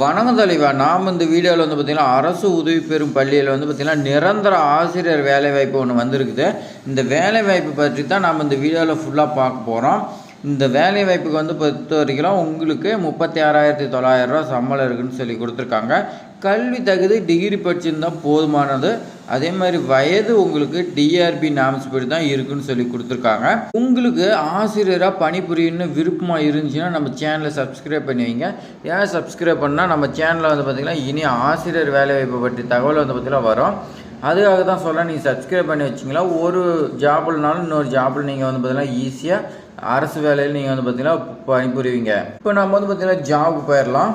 வணக்கம் தலைவா. நாம் இந்த வீடியோவில் வந்து பார்த்திங்கன்னா அரசு உதவி பெறும் பள்ளியில் வந்து பார்த்திங்கன்னா நிரந்தர ஆசிரியர் வேலைவாய்ப்பு ஒன்று வந்திருக்குது. இந்த வேலைவாய்ப்பு பற்றி தான் நாம் இந்த வீடியோவில் ஃபுல்லாக பார்க்க போகிறோம் இந்த வேலைவாய்ப்புக்கு வந்து பொறுத்த வரைக்கும் உங்களுக்கு முப்பத்தி ஆறாயிரத்தி தொள்ளாயிரரூவா சம்பளம் இருக்குன்னு சொல்லி கொடுத்துருக்காங்க. கல்வி தகுதி டிகிரி படிச்சிருந்தால் போதுமானது. அதே மாதிரி வயது உங்களுக்கு டிஆர்பி நாம்ஸ் படி தான் இருக்குன்னு சொல்லி கொடுத்துருக்காங்க. உங்களுக்கு ஆசிரியராக பணிபுரியணும்னு விருப்பமாக இருந்துச்சுன்னா நம்ம சேனலை சப்ஸ்கிரைப் பண்ணி வைங்க. ஏன் சப்ஸ்கிரைப் பண்ணால் நம்ம சேனலில் வந்து பார்த்திங்கன்னா இனி ஆசிரியர் வேலைவாய்ப்பு பற்றி தகவல் வந்து பார்த்திங்கன்னா வரும். அதுக்காக தான் சொல்ல நீங்கள் சப்ஸ்கிரைப் பண்ணி வச்சிங்களா ஒரு ஜாப்லனாலும் இன்னொரு ஜாப்பில் நீங்கள் வந்து பார்த்திங்கன்னா ஈஸியாக அரசு வேலையில் நீங்கள் வந்து பார்த்தீங்கன்னா பணிபுரிவீங்க. இப்போ நம்ம வந்து பார்த்தீங்கன்னா ஜாப் போயிடலாம்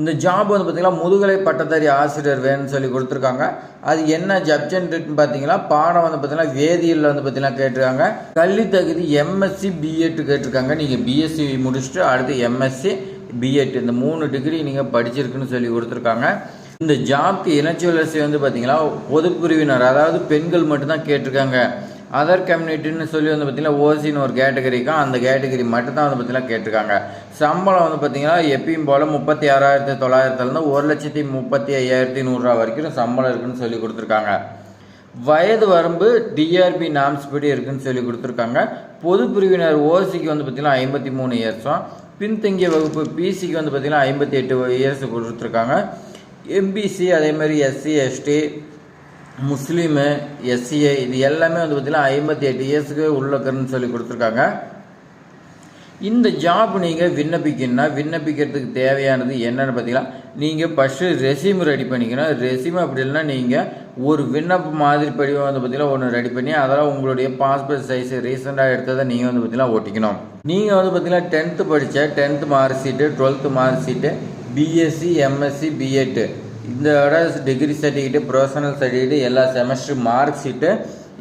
இந்த ஜாப் வந்து பார்த்தீங்கன்னா முதுகலை பட்டதாரி ஆசிரியர் வேணும்னு சொல்லி கொடுத்துருக்காங்க. அது என்ன ஜப்ஜென்ட்னு பார்த்தீங்கன்னா பாடம் வந்து பார்த்தீங்கன்னா வேதியியலில் வந்து பார்த்தீங்கன்னா கேட்டிருக்காங்க. கல்வி தகுதி எம்எஸ்சி பிஎட் கேட்டிருக்காங்க. நீங்கள் பிஎஸ்சி முடிச்சுட்டு அடுத்து எம்எஸ்சி பிஎட் இந்த மூணு டிகிரி நீங்கள் படிச்சிருக்குன்னு சொல்லி கொடுத்துருக்காங்க. இந்த ஜாப்க்கு இனச்சுழற்சி வந்து பார்த்தீங்கன்னா பொதுப்பிரிவினர் அதாவது பெண்கள் மட்டும்தான் கேட்டிருக்காங்க. அதர் கம்யூனிட்டின்னு சொல்லி வந்து பார்த்தீங்கன்னா ஓசின்னு ஒரு கேட்டகரிக்கும் அந்த கேட்டகரி மட்டும்தான் வந்து பார்த்தீங்கன்னா கேட்டிருக்காங்க. சம்பளம் வந்து பார்த்தீங்கன்னா எப்பயும் போல் முப்பத்தி ஆறாயிரத்தி தொள்ளாயிரத்துலேருந்து ஒரு லட்சத்தி முப்பத்தி ஐயாயிரத்தி நூறுரூவா வரைக்கும் சம்பளம் இருக்குன்னு சொல்லி கொடுத்துருக்காங்க. வயது வரம்பு டிஆர்பி நாம்ஸ் படி இருக்குன்னு சொல்லி கொடுத்துருக்காங்க. பொது பிரிவினர் ஓசிக்கு வந்து பார்த்தீங்கன்னா ஐம்பத்தி மூணு இயர்ஸும் பின்தங்கிய வகுப்பு பிசிக்கு வந்து பார்த்தீங்கன்னா ஐம்பத்தி எட்டு இயர்ஸ் கொடுத்துருக்காங்க. எம்பிசி அதே மாதிரி எஸ்சி எஸ்டி முஸ்லீமு எஸ்சிஏ இது எல்லாமே வந்து பார்த்திங்கன்னா ஐம்பத்தி எட்டு இயர்ஸுக்கு உள்ளக்கருன்னு சொல்லி கொடுத்துருக்காங்க. இந்த ஜாப் நீங்கள் விண்ணப்பிக்கணும்னா விண்ணப்பிக்கிறதுக்கு தேவையானது என்னென்னு பார்த்தீங்கன்னா நீங்கள் ஃபஸ்ட்டு ரெசியூம் ரெடி பண்ணிக்கணும். ரெசியூம் அப்படி இல்லைன்னா நீங்கள் ஒரு விண்ணப்ப மாதிரி படிவம் வந்து பார்த்தீங்கன்னா ஒன்று ரெடி பண்ணி அதெல்லாம் உங்களுடைய பாஸ்போர்ட் சைஸ் ரீசெண்டாக எடுத்ததை நீங்கள் வந்து பார்த்தீங்கன்னா ஒட்டிக்கணும் நீங்கள் வந்து பார்த்தீங்கன்னா டென்த்து படித்த tenth mark sheet twelfth mark sheet BSc MSc BEd இந்த டிகிரி சர்டிஃபிகேட்டு ப்ரொஃபஷனல் சர்டிஃபிகேட்டு எல்லா செமஸ்டர் மார்க் ஷீட்டு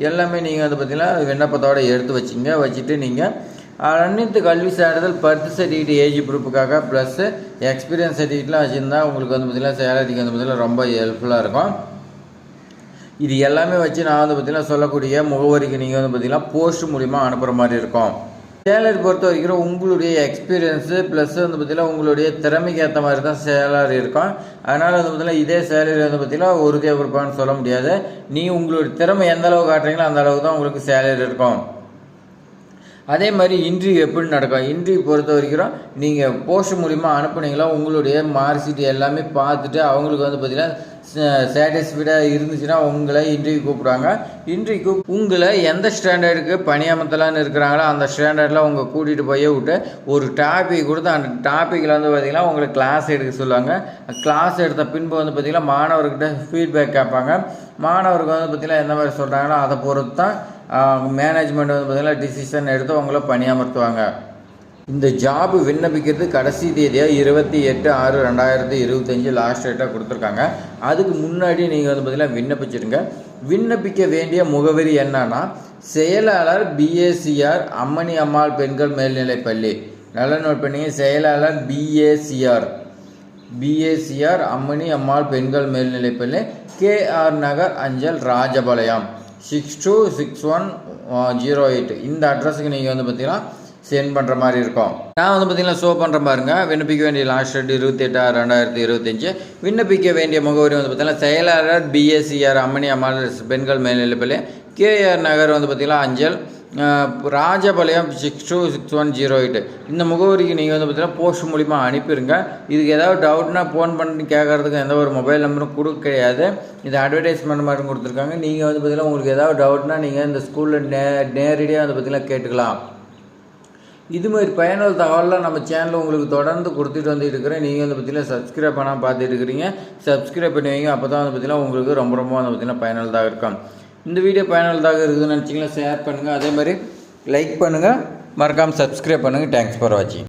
எல்லாமே நீங்கள் வந்து பார்த்தீங்கன்னா விண்ணப்பத்தோடு எடுத்து வச்சிங்க வச்சுட்டு நீங்கள் அனைத்து கல்வி சான்றிதழ் பர்த் சர்டிஃபிகேட் ஏஜ் ப்ரூஃபுக்காக ப்ளஸ் எக்ஸ்பீரியன்ஸ் சர்டிஃபிகேட்லாம் வச்சுருந்தா உங்களுக்கு வந்து பார்த்திங்கன்னா சேலரிக்கு வந்து பார்த்திங்கன்னா ரொம்ப ஹெல்ப்ஃபுல்லாக இருக்கும். இது எல்லாமே வச்சு நான் வந்து பார்த்திங்கன்னா சொல்லக்கூடிய முகவரிக்கு நீங்கள் வந்து பார்த்தீங்கன்னா போஸ்ட் மூலிமா அனுப்புகிற மாதிரி இருக்கும். சேலரி பொறுத்த வரைக்கும் உங்களுடைய எக்ஸ்பீரியன்ஸு ப்ளஸ் வந்து பார்த்தீங்கன்னா உங்களுடைய திறமைக்கு ஏற்ற மாதிரி தான் சேலரி இருக்கும். அதனால் வந்து பார்த்தீங்கன்னா இதே சேலரி வந்து பார்த்தீங்கன்னா ஒரு கே கொடுப்பான்னு சொல்ல முடியாது. நீ உங்களுடைய திறமை எந்த அளவு காட்டுறீங்களோ அந்த அளவுக்கு தான் உங்களுக்கு சேலரி இருக்கும். அதே மாதிரி இன்ட்ரிவியூ எப்படி நடக்கும்? இன்ட்ரிவியூ பொறுத்த வரைக்கும் நீங்கள் போஸ்ட் மூலிமா அனுப்புனீங்களா? உங்களுடைய மார்க் ஷீட் எல்லாமே பார்த்துட்டு அவங்களுக்கு வந்து பார்த்தீங்கன்னா சாட்டிஸ்ஃபைடாக இருந்துச்சுன்னா உங்களை இன்ட்ரிவியூ கூப்பிடுவாங்க. இன்டர்வியூ உங்களை எந்த ஸ்டாண்டர்டுக்கு பணியமத்தலான்னு இருக்கிறாங்களோ அந்த ஸ்டாண்டர்டில் உங்கள் கூட்டிகிட்டு போய் விட்டு ஒரு டாபிக் கொடுத்து அந்த டாப்பிக்கில் வந்து பார்த்திங்கன்னா உங்களை கிளாஸ் எடுக்க சொல்லுவாங்க. கிளாஸ் எடுத்த பின்பு வந்து பார்த்திங்கன்னா மாணவர்கிட்ட ஃபீட்பேக் கேட்பாங்க. மாணவருக்கு வந்து பார்த்திங்கன்னா எந்த மாதிரி சொல்கிறாங்களோ அதை பொறுத்து தான் மேனேஜ்மெண்ட் வந்து பார்த்திங்கன்னா டிசிஷன் எடுத்து அவங்கள பணியமர்த்துவாங்க. இந்த ஜாபு விண்ணப்பிக்கிறது கடைசி தேதியாக இருபத்தி எட்டு ஆறு ரெண்டாயிரத்தி இருபத்தஞ்சி லாஸ்ட் டேட்டாக கொடுத்துருக்காங்க. அதுக்கு முன்னாடி நீங்கள் வந்து பார்த்திங்கன்னா விண்ணப்பிச்சிருங்க விண்ணப்பிக்க வேண்டிய முகவரி என்னன்னா செயலாளர் பிஏசிஆர் அம்மணி அம்மாள் பெண்கள் மேல்நிலைப்பள்ளி நல்லா நோட் பண்ணிங்க செயலாளர் பிஏசிஆர் பிஏசிஆர் அம்மணி அம்மாள் பெண்கள் மேல்நிலைப்பள்ளி கேஆர் நகர் அஞ்சல் Rajapalayam. Six two six one zero eight இந்த அட்ரஸுக்கு நீங்கள் வந்து பார்த்தீங்கன்னா சென்ட் பண்ணுற மாதிரி இருக்கும். நான் வந்து பார்த்தீங்கன்னா ஷோ பண்ணுற பாருங்க விண்ணப்பிக்க வேண்டிய லாஸ்ட் டேட் இருபத்தி எட்டு ஆறு ரெண்டாயிரத்தி இருபத்தஞ்சு. விண்ணப்பிக்க வேண்டிய முகவரி வந்து பார்த்தீங்கன்னா செயலாளர் பிஎஸ்சிஆர் அம்மணி அம்மாள் பெண்கள் மேல்நிலைப்பள்ளி கேஆர் நகர் வந்து பார்த்தீங்கன்னா அஞ்சல். Rajapalayam six two six one zero eight இந்த முகவரிக்கு நீங்கள் வந்து பார்த்தீங்கன்னா போஸ்ட் மூலிமா அனுப்பிடுங்க இதுக்கு ஏதாவது டவுட்னா ஃபோன் பண்ணி கேட்குறதுக்கு எந்த ஒரு மொபைல் நம்பரும் கொடுக்க கிடையாது. இது அட்வர்டைஸ்மெண்ட் மட்டும் கொடுத்துருக்காங்க. நீங்கள் வந்து பார்த்தீங்கன்னா உங்களுக்கு ஏதாவது டவுட்னா நீங்கள் இந்த ஸ்கூலில் நே நேரடியாக வந்து பார்த்தீங்கன்னா கேட்டுக்கலாம். இது மாதிரி பயனுள்ள தகவலாம் நம்ம சேனலில் உங்களுக்கு தொடர்ந்து கொடுத்துட்டு வந்துட்டு இருக்கிறேன். நீங்கள் வந்து பார்த்தீங்கன்னா சப்ஸ்கிரைப் பண்ணால் பார்த்துட்டு இருக்கிறீங்க. சப்ஸ்கிரைப் பண்ணி வைங்க. அப்போ தான் வந்து பார்த்தீங்கன்னா உங்களுக்கு ரொம்ப ரொம்ப வந்து பார்த்தீங்கன்னா பயனுள்ளதாக இருக்கும். இந்த வீடியோ பயனுள்ளதாக இருக்குதுன்னு நினச்சிங்கன்னா ஷேர் பண்ணுங்கள் அதே மாதிரி லைக் பண்ணுங்கள் மறக்காமல் சப்ஸ்கிரைப் பண்ணுங்கள் தேங்க்ஸ் ஃபார் வாட்சிங்